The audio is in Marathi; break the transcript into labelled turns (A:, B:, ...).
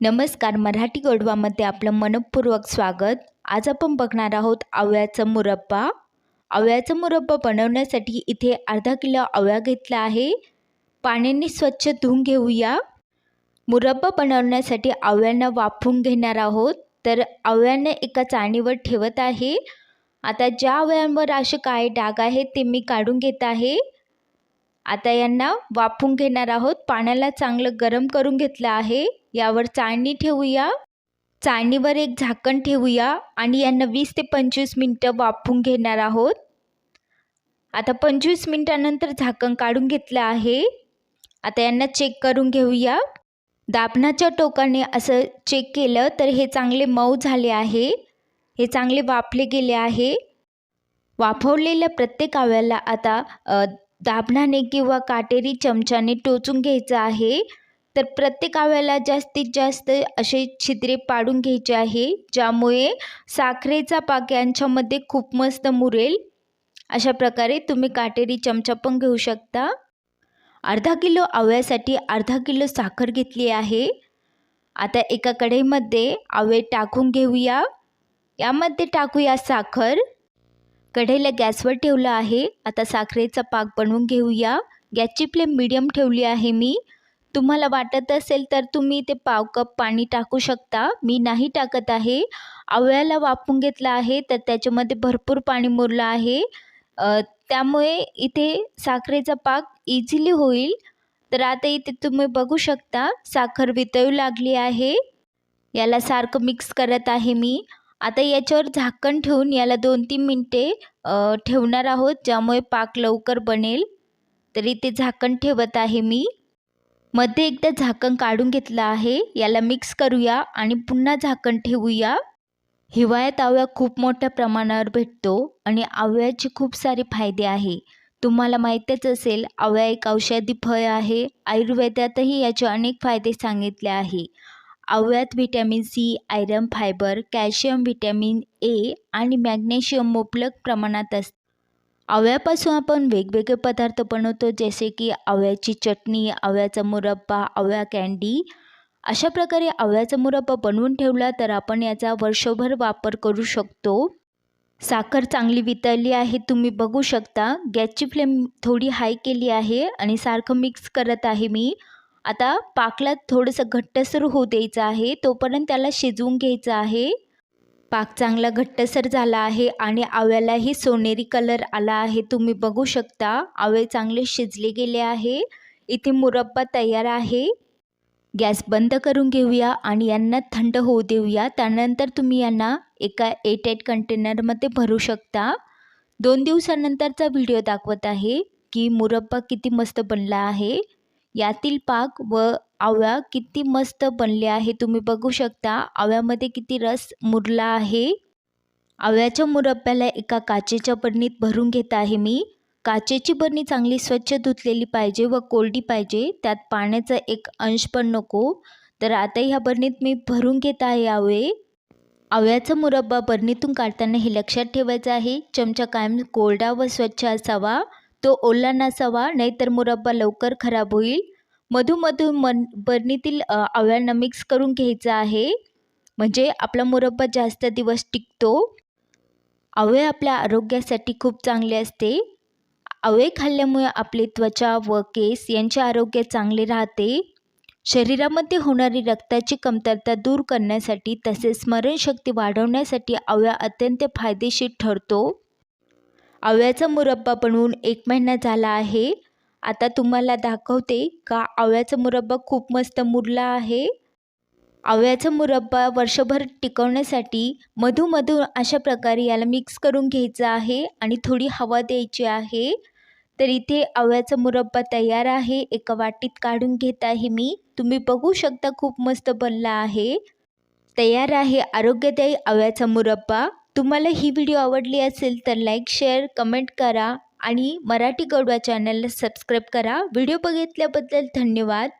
A: नमस्कार मराठी गोडवामध्ये आपलं मनपूर्वक स्वागत. आज आपण बघणार आहोत आवळ्याचा मुरब्बा. आवळ्याचा मुरब्बा बनवण्यासाठी इथे अर्धा किलो आवळा घेतला आहे. पाण्याने स्वच्छ धुवून घेऊया. मुरब्बा बनवण्यासाठी आवळ्यांना वाफवून घेणार आहोत. तर आवळ्यांना एका चाळणीवर ठेवत आहे. आता ज्या आवळ्यांवर असे काय डाग आहेत ते मी काढून घेत आहे. आता यांना वाफवून घेणार आहोत. पाण्याला चांगलं गरम करून घेतलं आहे. यावर चाळणी ठेवूया. चाळणीवर एक झाकण ठेवूया आणि यांना वीस ते पंचवीस मिनटं वाफून घेणार आहोत. आता पंचवीस मिनटानंतर झाकण काढून घेतलं आहे. आता यांना चेक करून घेऊया. दाबणाच्या टोकाने असं चेक केलं तर हे चांगले मऊ झाले आहे. हे चांगले वाफले गेले आहे. वाफवलेल्या प्रत्येक आव्याला आता दाबणाने किंवा काटेरी चमच्याने टोचून घ्यायचं आहे. तर प्रत्येक आव्याला जास्तीत जास्त असे छिद्रे पाडून घ्यायचे आहे ज्यामुळे साखरेचा पाक यांच्यामध्ये खूप मस्त मुरेल. अशा प्रकारे तुम्ही काटेरी चमचा पण घेऊ शकता. अर्धा किलो आव्यासाठी अर्धा किलो साखर घेतली आहे. आता एका कढईमध्ये आवे टाकून घेऊया. यामध्ये टाकूया साखर. कढईला गॅसवर ठेवलं आहे. आता साखरेचा पाक बनवून घेऊया. गॅसची फ्लेम मिडियम ठेवली आहे मी. तुम्हाला वाटत असेल तर तुम्ही ते पाव कप पाणी टाकू शकता. मी नाही टाकत आहे. आवळ्याला वाफून घेतलं आहे तर त्याच्यामध्ये भरपूर पाणी मुरलं आहे. त्यामुळे इथे साखरेचा पाक इझिली होईल. तर आता इथे तुम्ही बघू शकता साखर वितळू लागली आहे. याला सारखं मिक्स करत आहे मी. आता याच्यावर झाकण ठेवून याला दोन तीन मिनटे ठेवणार आहोत ज्यामुळे पाक लवकर बनेल. तरी ते झाकण ठेवत आहे मी. मध्ये एकदा झाकण काढून घेतलं आहे. याला मिक्स करूया आणि पुन्हा झाकण ठेवूया. हिवाळ्यात आवळा खूप मोठ्या प्रमाणावर भेटतो आणि आवळ्याचे खूप सारे फायदे आहे. तुम्हाला माहीतच असेल आवळा एक औषधी फळ आहे. आयुर्वेदातही याचे अनेक फायदे सांगितले आहे. आवळ्यात vitamin C iron fibre calcium vitamin A आणि मॅग्नेशियम मुबलक प्रमाणात असते आवळ्यापासून आपण वेगवेगळे पदार्थ बनवतो जसे की आवळ्याची चटणी आवळ्याचा मुरब्बा आवळा कँडी. अशा प्रकारे आवळ्याचा मुरब्बा बनवून ठेवला तर आपण याचा वर्षभर वापर करू शकतो. साखर चांगली वितळली आहे तुम्ही बघू शकता. गॅसची फ्लेम थोडी हाय केली आहे आणि सारखं मिक्स करत आहे मी. आता पाकला थोडंसं घट्टसर होऊ द्यायचं आहे तोपर्यंत त्याला शिजवून घ्यायचं आहे. पाक चांगला घट्टसर झाला आहे आणि आवळ्यालाही सोनेरी कलर आला आहे. तुम्ही बघू शकता आवे चांगले शिजले गेले आहे. इथे मुरब्बा तयार आहे. गॅस बंद करून घेऊया आणि यांना थंड होऊ देऊया. त्यानंतर तुम्ही यांना एका एट एट कंटेनरमध्ये भरू शकता. दोन दिवसानंतरचा व्हिडिओ दाखवत आहे की मुरब्बा किती मस्त बनला आहे. यातील पाक व आवळा किती मस्त बनले आहे. तुम्ही बघू शकता आवळ्यामध्ये किती रस मुरला आहे. आवळ्याच्या मुरब्ब्याला एका काचेच्या बरणीत भरून घेत आहे मी. काचेची बरणी चांगली स्वच्छ धुतलेली पाहिजे व कोरडी पाहिजे. त्यात पाण्याचा एक अंश पण नको. तर आता ह्या बरणीत मी भरून घेत आहे आवळे. आवळ्याचा मुरब्बा बरणीतून काढताना हे लक्षात ठेवायचं आहे. चमचा कायम कोरडा व स्वच्छ असावा. तो ओला नसावा नाहीतर मुरब्बा लवकर खराब होईल. मधूमधून मन बरणीतील आवळ्यांना मिक्स करून घ्यायचं आहे. म्हणजे आपला मुरब्बा जास्त दिवस टिकतो. आवळे आपल्या आरोग्यासाठी खूप चांगले असते. आवळे खाल्ल्यामुळे आपली त्वचा व केस यांचे आरोग्य चांगले राहते. शरीरामध्ये होणारी रक्ताची कमतरता दूर करण्यासाठी तसेच स्मरणशक्ती वाढवण्यासाठी आवळा अत्यंत फायदेशीर ठरतो. आवळ्याचा मुरब्बा बनवून एक महिना झाला आहे. आता तुम्हाला दाखवते का आवळ्याचा मुरब्बा खूप मस्त मुरला आहे. आवळ्याचा मुरब्बा वर्षभर टिकवण्यासाठी मधूमधून अशा प्रकारे याला मिक्स करून घ्यायचं आहे आणि थोडी हवा द्यायची आहे. तर इथे आवळ्याचा मुरब्बा तयार आहे. एका वाटीत काढून घेत आहे मी. तुम्ही बघू शकता खूप मस्त बनला आहे. तयार आहे आरोग्यदायी आवळ्याचा मुरब्बा. तुम्हाला ही व्हिडिओ आवडली असेल तर लाईक शेअर कमेंट करा आणि मराठी गौडवा चॅनलला सबस्क्राईब करा. व्हिडिओ बघितल्याबद्दल धन्यवाद.